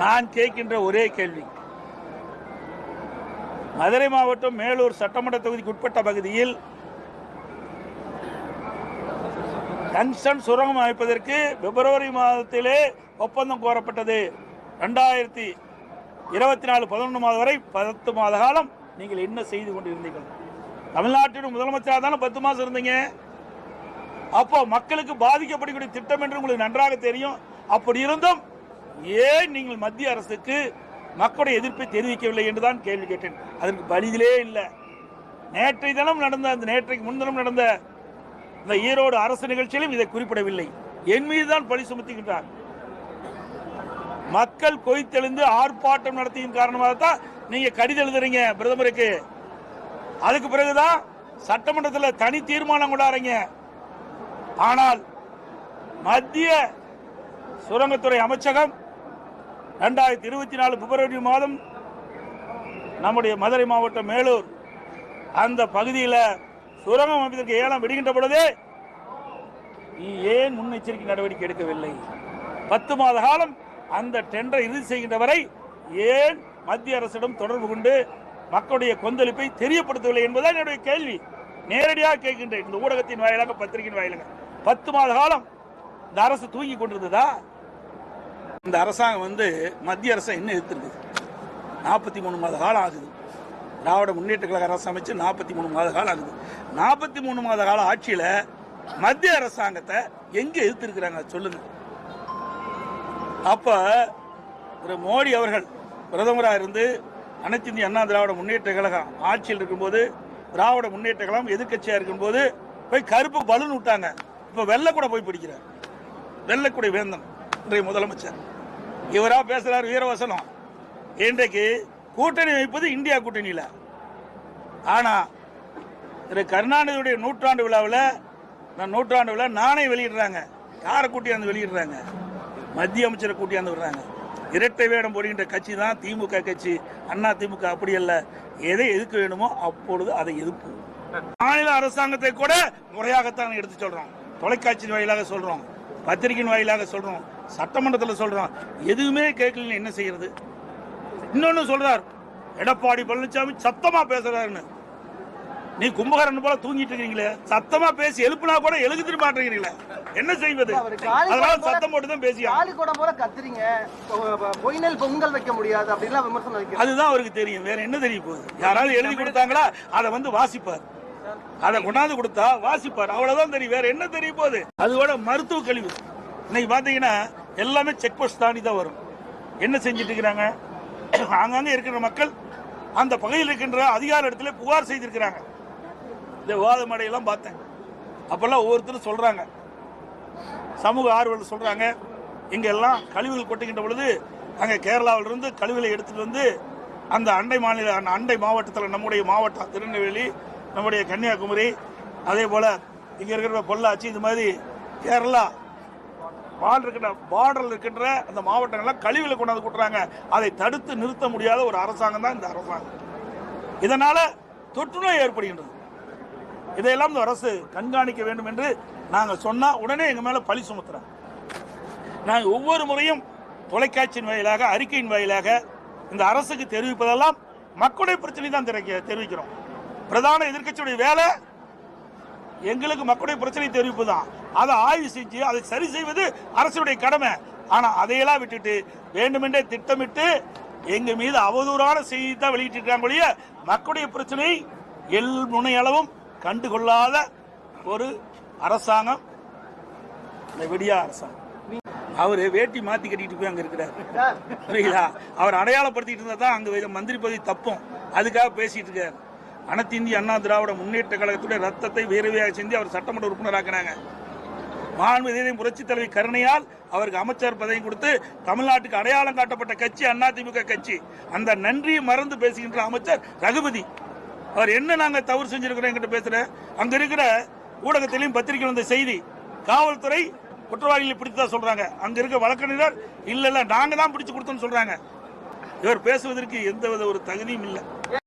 நான் கேட்கின்ற ஒரே கேள்வி. மதுரை மாவட்டம் மேலூர் சட்டமன்ற தொகுதிக்கு உட்பட்ட பகுதியில் டங்ஸ்டன் சுரங்கம் அமைப்பதற்கு பிப்ரவரி மாதத்திலே ஒப்பந்தம் கோரப்பட்டது. ரெண்டாயிரத்தி இருபத்தி நாலு பதினொன்று மாதம் வரை பத்து மாத காலம் நீங்கள் என்ன செய்து கொண்டிருந்தீர்கள்? தமிழ்நாட்டின் முதலமைச்சராக தானே பத்து மாதம் இருந்தீங்க? அப்போ மக்களுக்கு பாதிக்கப்படக்கூடிய திட்டம் என்று உங்களுக்கு நன்றாக தெரியும். அப்படி இருந்தும் ஏன் நீங்கள் மத்திய அரசுக்கு மக்களுடைய எதிர்ப்பை தெரிவிக்கவில்லை என்று தான் கேள்வி கேட்டேன். அதற்கு பதிலே இல்லை. நேற்றைய தினம் நடந்த அந்த நேற்றைக்கு முன்தினம் நடந்த இந்த ஈரோடு அரசு நிகழ்ச்சியிலும் இதை குறிப்பிடவில்லை. என் மீது தான் பழி சுமத்துகின்றார். மக்கள் கொய்த்தெழுந்து ஆர்ப்பாட்டம் நடத்தியின் காரணமாக தான் நீங்க கடிதம் எழுதுறீங்க பிரதமருக்கு. அதுக்கு பிறகுதான் சட்டமன்றத்தில் தனி தீர்மானம் கொண்டாடுறீங்க. ஆனால் மத்திய சுரங்கத்துறை அமைச்சகம் ரெண்டாயிரத்தி இருபத்தி நாலு பிப்ரவரி மாதம் நம்முடைய மதுரை மாவட்டம் மேலூர் அந்த பகுதியில் சுரங்கம் அமைப்பதற்கு ஏலம் விடுகின்ற பொழுதே நீ ஏன் முன்னெச்சரிக்கை நடவடிக்கை எடுக்கவில்லை? பத்து மாத காலம் அந்த டெண்டரை இறுதி செய்கின்ற வரை ஏன் மத்திய அரசிடம் தொடர்பு கொண்டு மக்களுடைய கொந்தளிப்பை தெரியப்படுத்தவில்லை என்பதுதான் என்னுடைய கேள்வி. நேரடியாக கேட்கின்றேன். இந்த ஊடகத்தின் வாயிலாக பத்திரிகையின் வாயிலாக. பத்து மாத காலம் இந்த அரசு தூங்கி கொண்டிருந்ததா? இந்த அரசாங்கம் வந்து மத்திய அரசை என்ன எதிர்த்திருக்கு. நாற்பத்தி மூணு மாத காலம் ஆகுது. திராவிட முன்னேற்ற கழக அரசு அமைச்சு நாற்பத்தி மூணு மாத காலம் ஆகுது. நாற்பத்தி மூணு மாத கால ஆட்சியில் மத்திய அரசாங்கத்தை எங்கே எதிர்த்திருக்கிறாங்க? சொல்லுங்க. அப்போ திரு மோடி அவர்கள் பிரதமராக இருந்து அனைத்து இந்திய அண்ணா திராவிட முன்னேற்ற கழகம் ஆட்சியில் இருக்கும்போது திராவிட முன்னேற்ற கழகம் எதிர்க்கட்சியாக இருக்கும்போது போய் கருப்பு பலூன் விட்டாங்க. இப்போ வெள்ளை கூட போய் பிடிக்கிறார். வெள்ளைக்குடி வேந்தன். இன்றைய முதலமைச்சர். இவராக பேசுகிறார் வீரவசனம். இன்றைக்கு கூட்டணி வைப்பது இந்தியா கூட்டணியில். ஆனால் திரு கருணாநிதியுடைய நூற்றாண்டு விழாவில் நான் நூற்றாண்டு விழா நானே வெளியிடுறாங்க. யாரை கூட்டியாந்து வெளியிடுறாங்க? மத்திய அமைச்சரை கூட்டியாந்து விடுறாங்க. இரட்டை வேடம் போடுகின்ற கட்சி தான் திமுக கட்சி. அண்ணா திமுக அப்படி அல்ல. எதை எதுக்க வேணுமோ அப்பொழுது அதை எதிர்ப்பு. மாநில அரசாங்கத்தை கூட முறையாகத்தான் எடுத்து சொல்றோம். தொலைக்காட்சி வாயிலாக சொல்றோம். பத்திரிகையின் வாயிலாக சொல்றோம். சட்டமன்றத்தில் சொல்றோம் எதுவுமே கேட்கல என்ன செய்யறது? இன்னொன்னு சொல்றார் எடப்பாடி பழனிசாமி சத்தமா பேசுறாருன்னு. நீ கும்பகரன் போல தூங்கிட்டு இருக்கீங்களே சத்தமா பேசி எழுப்புனா கூட எழுதிட்டு மாட்டேங்கிறீங்களே என்ன செய்வது? அதனால சத்தம் போட்டு தான் பேசியா? காலி குடம் போல கத்துறீங்க. பொய்நெல் பொங்கல் வைக்க முடியாது அப்படின்லாம் விமர்சனம் அதுதான் அவருக்கு தெரியும். வேற என்ன தெரிய போகுது? யாராவது எழுதி கொடுத்தாங்களா அதை வந்து வாசிப்பார். அதை கொண்டாந்து கொடுத்தா வாசிப்பார். அவ்வளவுதான் தெரியும். வேற என்ன தெரிய போகுது? அதோட மருத்துவ கழிவு. இன்னைக்கு பாத்தீங்கன்னா எல்லாமே செக் போஸ்ட் தாண்டி தான் வரும். என்ன செஞ்சுட்டு இருக்கிறாங்க ஆங்காங்க இருக்கிற மக்கள் அந்த பகுதியில் இருக்கின்ற அதிகார இடத்துல புகார் செய்திருக்கிறாங்க. இந்த விவாத மேடையெல்லாம் பார்த்தேன். அப்போல்லாம் ஒவ்வொருத்தரும் சொல்கிறாங்க சமூக ஆர்வலர் சொல்கிறாங்க இங்கெல்லாம் கழிவுகள் கொட்டுகின்ற பொழுது அங்கே கேரளாவிலிருந்து கழிவுகளை எடுத்துகிட்டு வந்து அந்த அண்டை மாநில அந்த அண்டை மாவட்டத்தில் நம்முடைய மாவட்டம் திருநெல்வேலி நம்முடைய கன்னியாகுமரி அதே போல் இங்கே இருக்கிற பொள்ளாச்சி இது மாதிரி கேரளா பார்டர் இருக்கின்ற பார்டரில் இருக்கின்ற அந்த மாவட்டங்கள்லாம் கழிவுகளை கொண்டாந்து கொட்டுறாங்க. அதை தடுத்து நிறுத்த முடியாத ஒரு அரசாங்கம் தான் இந்த அரசாங்கம். இதனால தொற்றுநோய் ஏற்படுகின்றது. இதையெல்லாம் இந்த அரசு கண்காணிக்க வேண்டும் என்று நாங்கள் சொன்னால் உடனே எங்கள் மேலே பழி சுமத்துறாங்க. நாங்கள் ஒவ்வொரு முறையும் தொலைக்காட்சியின் வாயிலாக அறிக்கையின் வாயிலாக இந்த அரசுக்கு தெரிவிப்பதெல்லாம் மக்களுடைய பிரச்சனை தான் தெரிவிக்க- தெரிவிக்கிறோம். பிரதான எதிர்க்கட்சியுடைய வேலை எங்களுக்கு மக்களுடைய பிரச்சனை தெரிவிப்பு தான். அதை ஆய்வு செஞ்சு அதை சரி செய்வது அரசுடைய கடமை. ஆனா அதையெல்லாம் விட்டுட்டு வேண்டுமென்றே திட்டமிட்டு எங்க மீது அவதூறான செய்தி தான் வெளியிட்டிருக்காங்க ஒழிய மக்களுடைய பிரச்சனை எல் முனையளவும் கண்டுகொள்ளாத ஒரு அரசாங்கம். இந்த விடியா அரசாங்கம். அவர் வேட்டி மாத்தி கட்டிட்டு போய் அங்க இருக்கிறார். புரியுதா? அவர் அடையாளப்படுத்திட்டு இருந்தா தான் அங்க மந்திரி பதவி தப்பும். அதுக்காக பேசிட்டு இருக்காரு. அனைத்து இந்திய அண்ணா திராவிட முன்னேற்ற கழகத்துடைய ரத்தத்தை வேறுவையாக செஞ்சு அவர் சட்டமன்ற உறுப்பினராக்கினாங்க. மாண்புமிகு புரட்சி தலைவி கருணையால் அவருக்கு அமைச்சர் பதவி கொடுத்து தமிழ்நாட்டுக்கு அடையாளம் காட்டப்பட்ட கட்சி அதிமுக கட்சி. அந்த நன்றியை மறந்து பேசுகின்ற அமைச்சர் ரகுபதி. அவர் என்ன நாங்கள் தவறு செஞ்சிருக்கிறோம் என்கிட்ட பேசுகிற அங்கே இருக்கிற ஊடகத்திலையும் பத்திரிகை வந்த செய்தி காவல்துறை குற்றவாளிகளை பிடித்ததா சொல்கிறாங்க அங்கே இருக்க வழக்கறிஞர் இல்லை இல்லை நாங்கள் தான் பிடிச்சு கொடுத்தோம்னு சொல்கிறாங்க இவர் பேசுவதற்கு எந்த வித ஒரு தகுதியும் இல்லை.